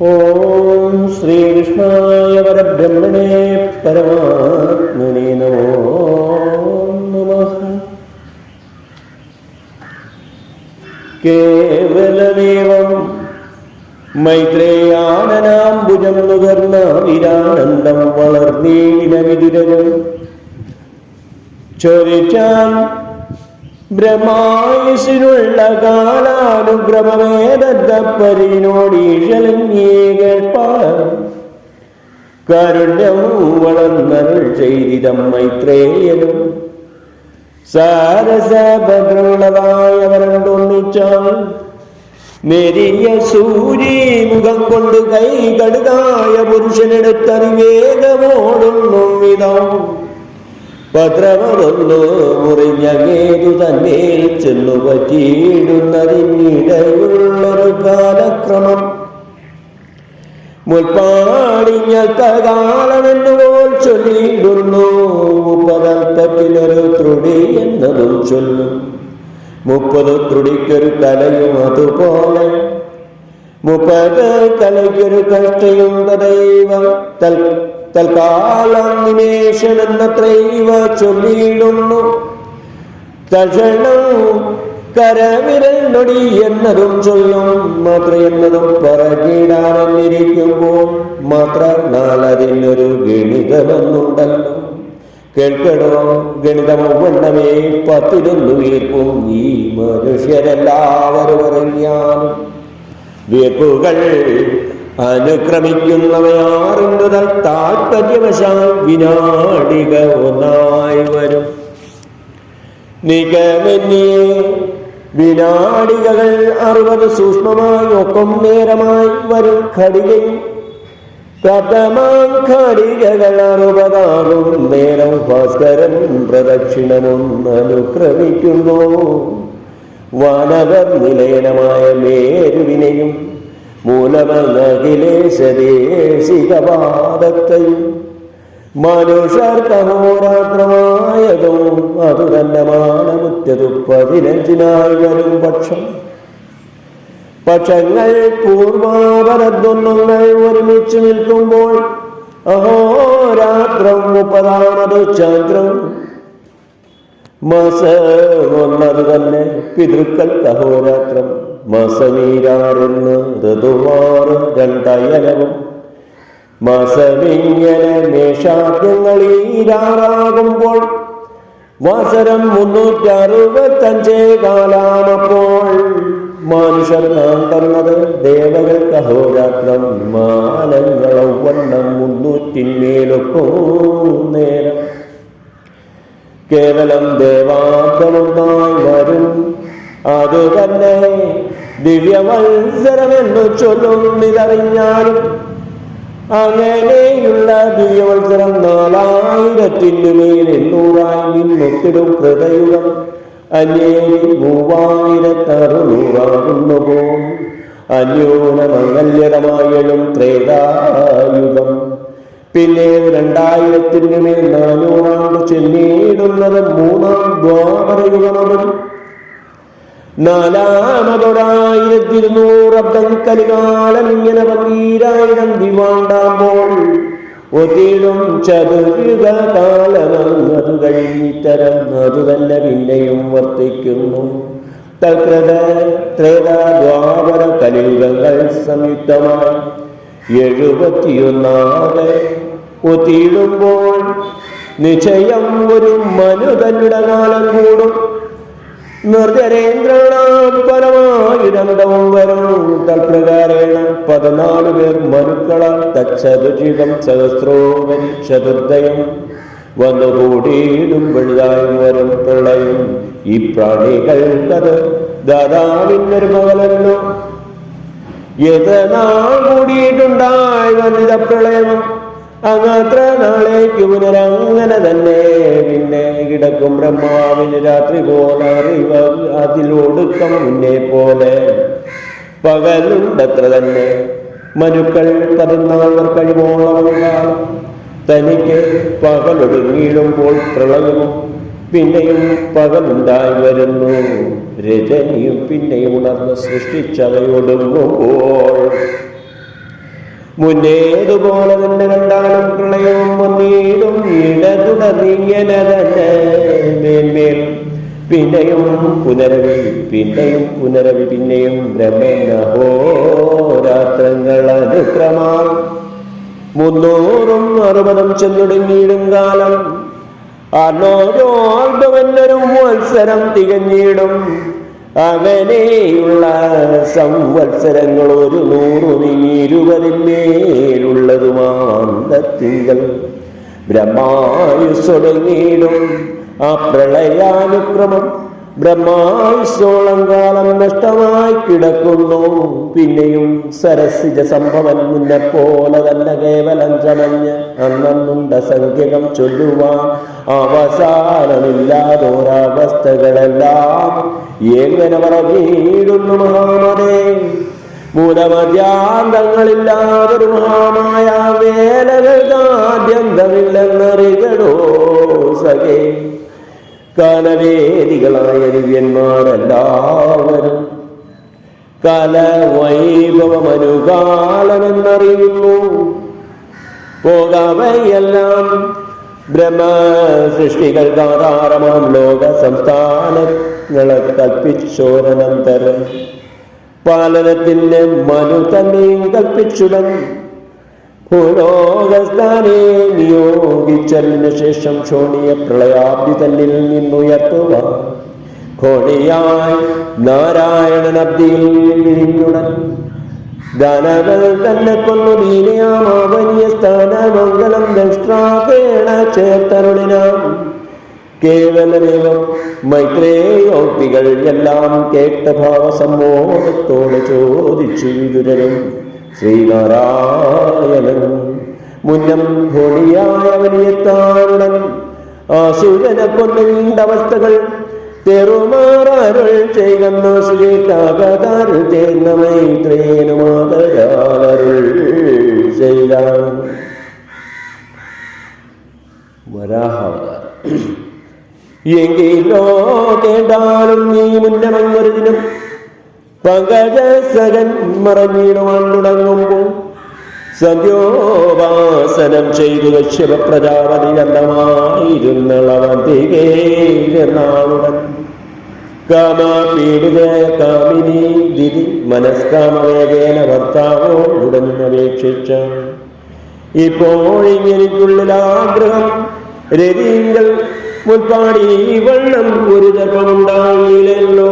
ഓം ശ്രീകൃഷ്ണായ പരബ്രഹ്മണേ പരമാത്മനെ നമോ നമ. കേവലമേവം മൈത്രേയാനനാംബുജം നുകർന്ന വിരാനന്ദം വളർന്നീന വിതുരകം ചോദിച്ചാൽ ബ്രഹ്മായുസിനുള്ള കാരുണ്യം വളർന്നരുൾ ചെയ്തിതം മൈത്രേയനും. സാരസഭദ്രമുള്ളതായവരൻ തോന്നിച്ചാൽ നെരിയ സൂര്യ മുഖം കൊണ്ട് കൈ കടുതായ പുരുഷനെടുത്തറിവേഗമോടുന്നു വിധം പത്രമതൊന്നു മുറിഞ്ഞകേതു തന്നേൽ ചെന്നു പറ്റിയിടുന്നതിനിടയുള്ളൊരു കാലക്രമം. മുൽപ്പാടിഞ്ഞത്ത കാലമെന്നുപോൽ ചൊല്ലിയിടുന്നു. മുപ്പതൽപ്പത്തിലൊരു ത്രുടി എന്നതും ചൊല്ലും. മുപ്പത് ത്രുടിക്കൊരു കലയും അതുപോലെ. മുപ്പത് കലയ്ക്കൊരു കഷ്ടയും ദൈവം. തൽ തൽക്കാലം നിമേഷനെന്നത്രൈവ ചൊല്ലിയിടുന്നു. തൽക്ഷണം കരവിരൽ നൊടി എന്നതും ചൊല്ലും. മാത്ര എന്നതും പറകിടാനെന്നിരിക്കുമ്പോൾ മാത്ര നാളതിനൊരു ഗണിതമെന്നുണ്ടല്ലോ. കേൾക്കടോ ഗണിതമൊവണ്ണമേ പത്തിരുന്നു വീർപ്പും ഈ മനുഷ്യരെല്ലാവരും അറിയാനും വീർപ്പുകൾ അനുക്രമിക്കുന്നവയാറിന്റെതൽ താൽപര്യവശാൽ വിനാടിക ഒന്നായി വരും. നിഗമന്യേ വിനാടികകൾ അറുപത് സൂക്ഷ്മമായി ഒക്കം നേരമായി വരും ഘടികയും പ്രഥമാം ഘടികകൾ അറുപതാകും നേരം ഭാസ്കരൻ പ്രദക്ഷിണമൊന്നനുക്രമിക്കുന്നു വാനവർ നിലയനമായ മേരുവിനെയും മൂലമഖിലേശദേശികപാദത്തെയും മനുഷ്യർക്കഹോരാത്രമായതും അതു തന്നെ മാനമുറ്റതു പതിനഞ്ചിനായി വരും പക്ഷം. പക്ഷങ്ങൾ പൂർവാപരദ്വന്നങ്ങൾ ഒരുമിച്ച് നിൽക്കുമ്പോൾ അഹോരാത്രം മുപ്പതാമത് ചന്ദ്രം. മാസം ഒന്നത് തന്നെ പിതൃക്കൾക്ക് അഹോരാത്രം. മാസമീരാറെന്ന് ഋതുവാറ് രണ്ടയനവും. മാസമിങ്ങനെ മേഷാദ്യങ്ങളീരാറാകുമ്പോൾ വാസരം മുന്നൂറ്റി അറുപത്തഞ്ചേ കാലാമപ്പോൾ മനുഷ്യർ നാം തന്നത് ദേവകൾക്ക് അഹോരാത്രം മാനങ്ങളും വണ്ണം മുന്നൂറ്റിന്മേലൊക്കും നേരം കേവലം ദേവാന്തമൊന്നായി വരും. അത് തന്നെ ദിവ്യമത്സരമെന്നു ചൊല്ലുന്നിതറിഞ്ഞാലും അങ്ങനെയുള്ള ദിവ്യമത്സരം നാലായിരത്തിനു മേൽ എണ്ണൂറായി നിന്നെത്തിടും ഹൃദയുഗം. അന്യേരി മൂവായിരത്തറുന്നൂറാകുന്നു പോം അന്യോനമംഗല്യതമായാലും ത്രേതായുഗം. പിന്നെ രണ്ടായിരത്തിന് മേൽ നാനൂറാണ്ട് ചെന്നിടുന്നത് മൂന്നാം ദ്വാപരയുഗമതും നാലാമതൊരായിരത്തി ഇരുന്നൂറബ്ദം കലികാലം ഇങ്ങനെ പന്തീരായിരം ദിവാണ്ടാമ്പോൾ ഒതിലും ചതുരുക കാലമത് കഴിഞ്ഞിത്തരം അത് തന്നെ പിന്നെയും വർത്തിക്കുന്നു. ദ്വാപര കലിയുഗങ്ങൾ സംയുക്തമായി എഴുപത്തിയൊന്നാകെ ഒത്തിയിടുമ്പോൾ നിശ്ചയം ഒരു കാലം കൂടും. നിർജരേന്ദ്രാണാം പരമായുരന്തവും വരും. തൽപ്രകാരേണ പതിനാല് പേർ മനുക്കളാൽ തച്ചതുചിതം സഹസ്രോപരി ചതുർദയം വന്നുകൂടിയിടും വലുതായി വരും പ്രളയം. ഈ പ്രാണികൾക്കത് ദാതാവിനൊരു മകളല്ലോ എതനാൾ കൂടിയിട്ടുണ്ടായി വന്നിത പ്രളയം അങ്ങത്ര നാളേക്ക് പുനരങ്ങനെ തന്നെ പിന്നെ കിടക്കും ബ്രഹ്മാവിന് രാത്രി പോലെ അറിവ് അതിലൊടുക്കം മുന്നേ പോലെ. പകലുണ്ടത്ര തന്നെ. മനുക്കൾ പതിനാളർ കഴിവോളം കാലം തനിക്ക് പകലൊടുങ്ങിയിടുമ്പോൾ പ്രളയവും പിന്നെയും പകലുണ്ടായി വരുന്നു. രജനിയും പിന്നെയും ഉണർന്ന് സൃഷ്ടിച്ചവയൊടുങ്ങുമ്പോൾ മുന്നേതുപോലെ തന്നെ കണ്ടാലും പ്രളയവും വന്നീടും ഇടതുടർന്നിങ്ങനെ തന്നെ മേന്മേൽ പിന്നെയും പുനരവി പിന്നെയും പുനരവി പിന്നെയും ബ്രഹ്മനഹോരാത്രങ്ങൾ അനുക്രമായി മുന്നൂറും അറുപതും ചെന്നൊടുങ്ങിയിടും കാലം. അന്നോരോ ആൽബവന്നരും മത്സരം തികഞ്ഞിടും. അങ്ങനെയുള്ള സംവത്സരങ്ങൾ ഒരു നൂറും ഇരുപതിന്മേലുള്ളതുമാന്തത്തിങ്കൾ ബ്രഹ്മായുസൊടുങ്ങിയിടും ആ പ്രളയാനുക്രമം. ബ്രഹ്മായുസോളം കാലം നഷ്ടമായി കിടക്കുന്നു. പിന്നെയും സരസിജ സംഭവൻ മുന്നെ പോലെ തന്നെ കേവലം ചമഞ്ഞ് അന്നുണ്ട സംഖ്യകം ചൊല്ലുവാൻ അവസാനമില്ലാതൊരവസ്ഥകളെല്ലാം എങ്ങനെ പറഞ്ഞിടുന്നു മഹാമതേ മൂലമധ്യാന്തങ്ങളില്ലാതൊരു മഹാമായ വേലകൾ ആദ്യന്തമില്ലെന്നറികടോ സഖേ? കാലവേദികളായ ദിവ്യന്മാരെല്ലാവരും കലവൈഭവമനുകാലമെന്നറിയുന്നു. പോകാവയെല്ലാം ബ്രഹ്മ സൃഷ്ടികൾക്ക് ആധാരമാം ലോക സംസ്ഥാനങ്ങളെ കൽപ്പിച്ചോരനന്തരം. പാലനത്തിന് മനു തന്നെയും കൽപ്പിച്ചുടൻ ഭൂലോകസ്ഥാനെ നിയോഗിച്ചതിനു ശേഷം ക്ഷോണിയ പ്രളയാബ്ദി തന്നിൽ നിന്നുയർത്തുക ഘോണിയായി നാരായണൻ അബ്ദിയിൽ ദാനകൾ തന്നെ കൊന്നു ദീനയാമാവനിയ സ്ഥാനമംഗലം ദക്ഷാകേണ ചേർത്തരുളിനാം. കേവലദേവം മൈത്രേയോക്തികൾ എല്ലാം കേട്ട ഭാവസമ്മോഹത്തോടെ ചോദിച്ചു വിതുരനും. ശ്രീനാരായണൻ. മുന്നം ഘോണിയായവനെത്താനുടൻ ആസുരനെ കൊന്നു അവസ്ഥകൾ തെറുമാറാരുൾ ചെയ്യുന്നു ശ്രീകാകതാരുൾ ചേർന്ന മൈത്രേനുമാതയാളരുൾ ചെയ്ത വരാഹാവതാരം. എങ്കിലോ കേട്ടാലും നീ മുന്നമങ്ങൊരു ദിനം പങ്കജസകൻ മറഞ്ഞിടുവാൻ തുടങ്ങുമ്പോൾ സദ്യോപാസനം ചെയ്തു ശിവപ്രജാപതി പ്രജാപതി അന്തമായിരുന്നളവന്തികേനാളുടൻ കാമാപീഡിതയായ കാമിനി ദിതി മനസ്കാമവേഗേന ഭർത്താവോടുടൻ ആഗ്രഹം രതിങ്കൽ മുൽപ്പാടി വെള്ളം ഒരു ജപമുണ്ടായില്ലല്ലോ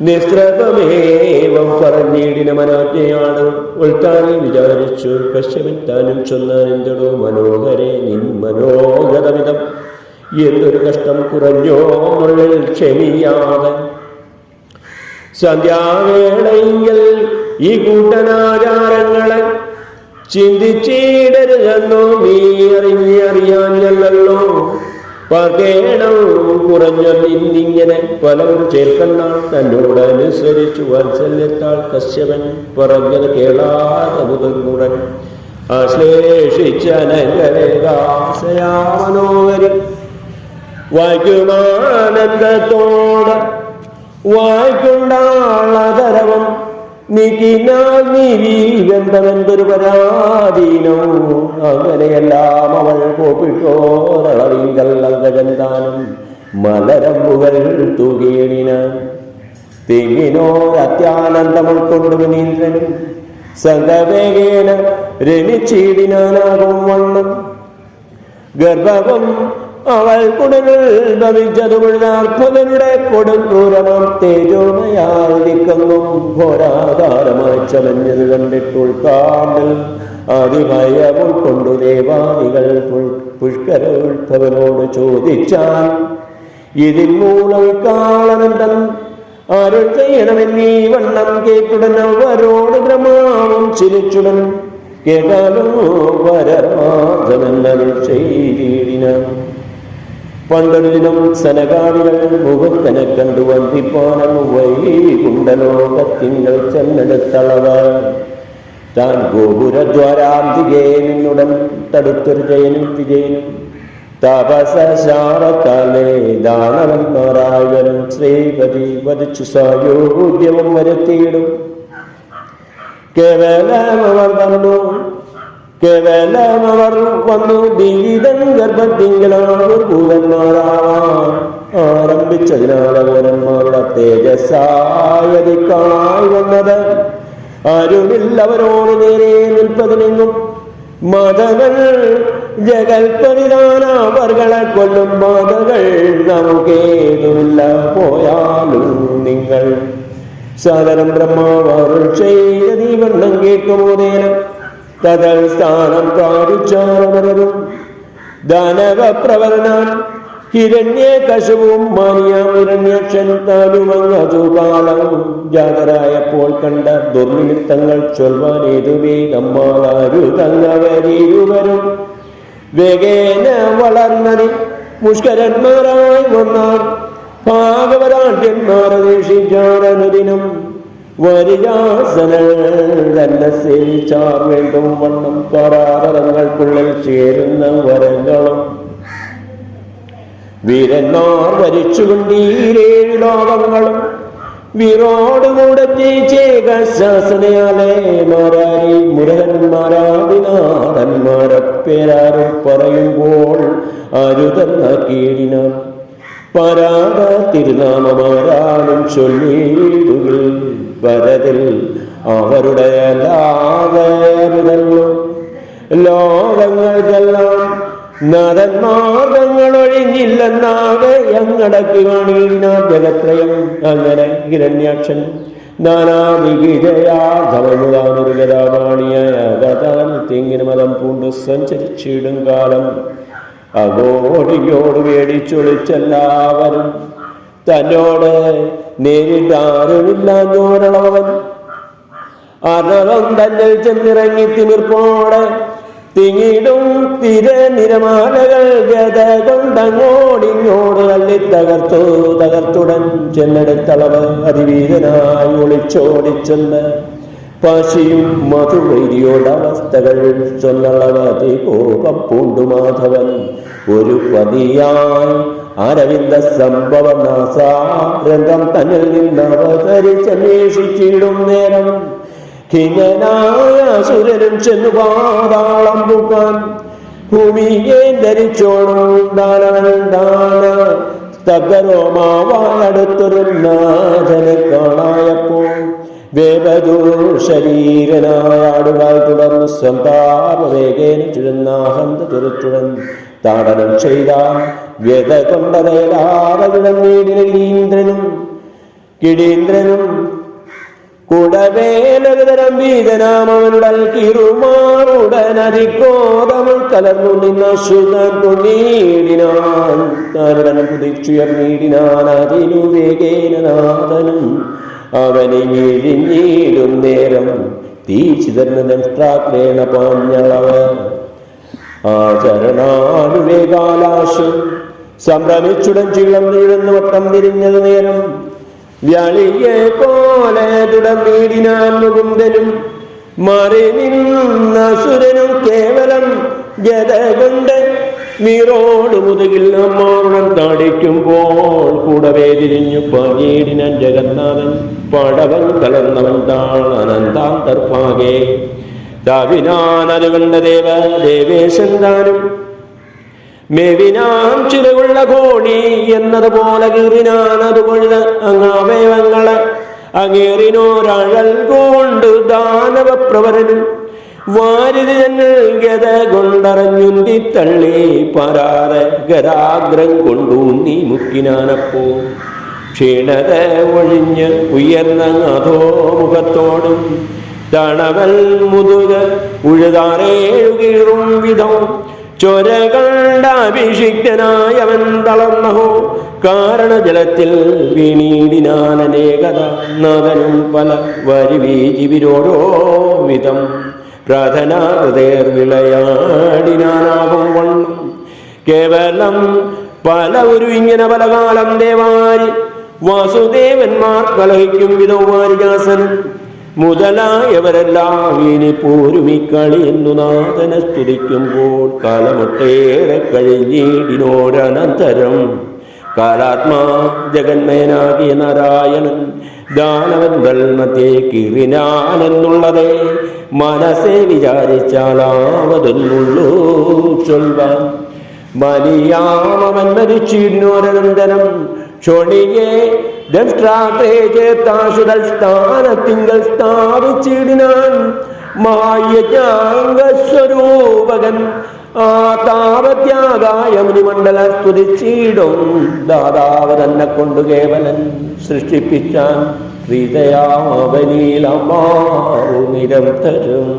നിസ്ത്രപമേവം പറഞ്ഞിടിന മനോജ്ഞയാണ്. ഉൾത്താനി വിചാരിച്ചു കശ്യപൻ താനും ചൊന്നോ മനോഹരെ നിൻ മനോഗതമിതം എന്തൊരു കഷ്ടം കുറഞ്ഞോ ഉള്ളിൽ ക്ഷമിയാതെ. സന്ധ്യാവേളയെങ്കിൽ ഈ കൂട്ടനാചാരങ്ങളെ ചിന്തിച്ചിടരുതെന്നോ നീ അറിഞ്ഞറിയാഞ്ഞല്ലോ. കുറഞ്ഞ നിന്നിങ്ങനെ പലവും തന്നോട് അനുസരിച്ചു വാത്സല്യത്താൾ കശ്യപൻ പറഞ്ഞത് കേളാതെ മുതൽക്കുടൻ ആശ്ലേഷിച്ചനകരേകാശയാമനോഹരി വായിക്കുമാനന്ദത്തോട് വായിക്കുണ്ടാളതരവം നീക്കിനാൽ പരാധീനോ? അങ്ങനെയെല്ലാം അവൾ കോപ്പിട്ടോരളവിങ്കൽ മലരമ്പുകൾ തൂകിയണിന. തെങ്ങിനോ ഉൾക്കൊണ്ടു വിനീന്ദ്രനും സംഘവേഗേന രമിച്ചിടിനാനാകും വണ്ണം. ഗർഭകം അവൾ കുടകൾ ഭവിച്ചത് മുഴുവനാർഭകനുടെ കൊടും ക്രൂരമാം തേജോമയാദിക്കുന്നു ഘോരാധാരമായി ചമഞ്ഞത് കണ്ടിട്ടുൾക്കാണ്ടിൽ അതിഭയം ഉൾക്കൊണ്ടു ദേവാദികൾ പുഷ്കര ഉത്ഭവനോട് ചോദിച്ചാൽ ഇതിൻ മൂലം കാളനന്ദൻ അരുൾ ചെയ്യണമെന്നീ വണ്ണം കേട്ടുടൻ അവരോട് ബ്രഹ്മാവും ചിരിച്ചുടൻ കേട്ടാലോ ചെയ്തിടിന. പണ്ടൊരു ദിനം സനകാണികൾ മുഖത്തനെ കണ്ടു വന്ദിപ്പാനം വൈകുണ്ടലോകത്തിങ്കൾ ചെന്നെടുത്തളവ താൻ ഗോപുരദ്വാരാന്തികേ നിന്നുടൻ തടുത്തൊരു ജയനും വിജയനും. ദാനവന്മാരായവനും ശ്രീപതി വധിച്ചു സായോഗ്യവും വരുത്തിയിടും. കേവലം അവർ വന്നു ദീതൻ ഗർഭത്തിങ്കലാകൂതന്മാരാവാൻ ആരംഭിച്ചതിനാൽ അവരന്മാരുടെ തേജസ്സായതിക്കായി വന്നത്. ആരുമില്ലവരോട് നേരെ നിൽപ്പതിനെങ്ങും. മതകൾ ജഗൽപരിതാനവർകളെ കൊല്ലും മതകൾ നമുക്കേതുമില്ല പോയാലും നിങ്ങൾ. സാധനം ബ്രഹ്മാവർ ചെയ്ത ദീവണ്ണം കേൾക്കുമോദേനം തതൽ സ്ഥാനം ദാനവ പ്രവരനാൻ ഹിരണ്യകശുവും മാനിയാം ഹിരണ്യക്ഷൻ ജാതരായപ്പോൾ കണ്ട ദുർനിമിത്തങ്ങൾ ചൊൽവാൻ ഏതുവേ നമ്മാലാരു തങ്ങവരിരുവരും. വേഗേന വളർന്നതി മുഷ്കരന്മാരായി വന്നാർ ഭാഗവതാഢ്യന്മാരെ വീക്ഷിച്ചാരനുദിനം വരിജാസനങ്ങൾ തന്നെ സേവിച്ചാർ വേണ്ടും വണ്ണം പരാതരങ്ങൾക്കുള്ളിൽ ചേരുന്ന വരങ്ങളും. വീരന്മാർ വരിച്ചുകൊണ്ടീരേഴു ലോകങ്ങളും വീരോടുകൂടെ ജയിച്ചേക ശാസനയാലേ മാരാരി പറയുമ്പോൾ അരുതെന്ന കീഴിനാൻ പരാത തിരുനാമമാരാനും ചൊല്ലിയിടുകിൽ വരതിൽ അവരുടെ അല്ലാതെല്ലോ ലോകങ്ങൾക്കെല്ലാം നരന്മാർഗങ്ങൾ ഒഴിഞ്ഞില്ലെന്നാകെ ഞങ്ങടക്ക് കാണിക്കുന്ന ജഗത്രയം അങ്ങനെ ഹിരണ്യാക്ഷൻ നാനാവിഗിജയാധവനുതാനുരുഗതാപാണിയായ അവതാനത്തിങ്ങനെ തിങ്ങിന് മതം പൂണ്ടു സഞ്ചരിച്ചിടും കാലം. അഗോടിയോട് വേടിച്ചൊളിച്ചെല്ലാവരും തന്നോട് നേരിട്ടാരുമില്ലാഞ്ഞോരളവൻ അറവം തന്നെ ചെന്നിറങ്ങി തിമിർപ്പോടെ തിങ്ങിടും തിര നിരമാലകൾ ഗത കൊണ്ടങ്ങോടിങ്ങോട് തള്ളി തകർത്തു തകർത്തുടൻ ചെന്നെടുത്തളവ് അതിവീതനായി ഒളിച്ചോടിച്ചെന്ന് പശിയും മധുവൈര്യോടവസ്ഥകൾ ചൊന്നളവതി കോപം പൂണ്ടു മാധവൻ. ഒരു പതിയായി അരവിന്ദ സംഭവ നാസാരംഗം തന്നിൽ നിന്ന് അവതരിച്ചന്വേഷിച്ചിടും നേരം. ഖിനനായ സുരനും ചെന്നു പാതാളം പൂക്കാൻ. ഭൂമിയെ ധരിച്ചോണും തകരോമാവാടുത്തൊരു നാഥനെ കാണായപ്പോൾ ആടുകാൽ തുടർന്ന് സന്താപവേഗേന ചുഴന്നാഹന്ത തുറച്ചുടൻ താടനം ചെയ്താൽ വ്യത ഗിരീന്ദ്രനും കിടീന്ദ്രനും കുടവേലതരം വീതനാമവനുടൽ കിറുമാറുടനധികോതമൾ കലർന്നു നിന്ന സുതാൻ കൊണ്ടീടിനാൻ താനുടൻ കുതിച്ചുയർന്നീടിനാൻ. അതിനു വേഗേന നാഥനും അവനെ എഴിഞ്ഞിടും നേരം തീ ചിതർന്ന ദംഷ്ട്രാക്രേണ പാഞ്ഞളവൻ. ആചരണാനുവേകാലാശം സംഭ്രമിച്ചുടൻ ചിള്ളം നീഴുന്ന വട്ടം തിരിഞ്ഞത് നേരം വ്യാളിയെ പോലെ തുടർന്നീടിനാൻ മുകുന്ദനും മാറി നിന്ന സുരനും കേവലം ഗതകൊണ്ട് നീറോട് മുതുകിൽ നമ്മോടൻ താടിക്കുമ്പോൾ കൂടവേ തിരിഞ്ഞു പനീടിനൻ ജഗന്നാഥൻ പടവൻ കലർന്നവൻ താണനന്താന്തർഭാഗേ താവിനാൻ അതുകൊണ്ട് ദേവ ദേവേശൻ താനും. മെവിനാൻ ചിലവുള്ള കോണി എന്നതുപോലെ കീറിനാൻ അങ്ങാവയവങ്ങൾ കൊഴുത അങ്ങാവയവങ്ങളെ. അങ്ങേറിനോരഴൽ കൊണ്ട് ദാനവ പ്രവരനും ൊണ്ടറഞ്ഞുന്തിത്തള്ളി ഗത കൊണ്ടറഞ്ഞുന്തി തള്ളി ഗരാഗ്രം കൊണ്ടൂന്നി മുക്കിനാനപ്പോ. ക്ഷീണത ഒഴിഞ്ഞ് ഉയർന്ന അധോ മുഖത്തോടും തണവൽ മുതുക ഉഴുതാറേഴുകീറും വിധം. ചൊര കണ്ട അഭിഷിക്തനായവൻ തളർന്നഹോ. കാരണജലത്തിൽ വീണീടിനാനേകത നാഥനും പല വരിവീജിവിരോരോ വിധം. പ്രാർത്ഥന വിളയാടിനാനാകും വണ്ണം. കേവലം പല ഒരു ഇങ്ങനെ പല കാലം ദേവാരി വാസുദേവന്മാർ കലഹിക്കും വിധവാരിജാസനും മുതലായവരെല്ലാം ഇനി പോരുമിക്കളി എന്നു നാഥനെ സ്തുതിക്കുമ്പോൾ കാലമൊട്ടേറെ കഴിഞ്ഞീടിനോരനന്തരം കാലാത്മാ ജഗന്മയനാകിയ നാരായണൻ ദാനവൻകൾ മധ്യേ കിറിനാനെന്നുള്ളതേ മനസ്സെ വിചാരിച്ചാലാവതെന്നുള്ളൂ ചൊൽവാൻ വലിയാമവൻ മരിച്ചിരുന്നോരനന്തരം ക്ഷോണിയെ ദഷ്ടാത്തെ ചേർത്താശുതൽ സ്ഥാനത്തിങ്കൽ സ്ഥാപിച്ചിടിനാൻ മായജാംഗസ്വരൂപകൻ ആ താപത്യാകായ മുനിമണ്ഡല സ്തുതിച്ചിടും. ദാതാവ് തന്നെ കൊണ്ട് കേവലൻ സൃഷ്ടിപ്പിച്ചാൻ ഹൃദയാവനീലമാറു നിരന്തരം.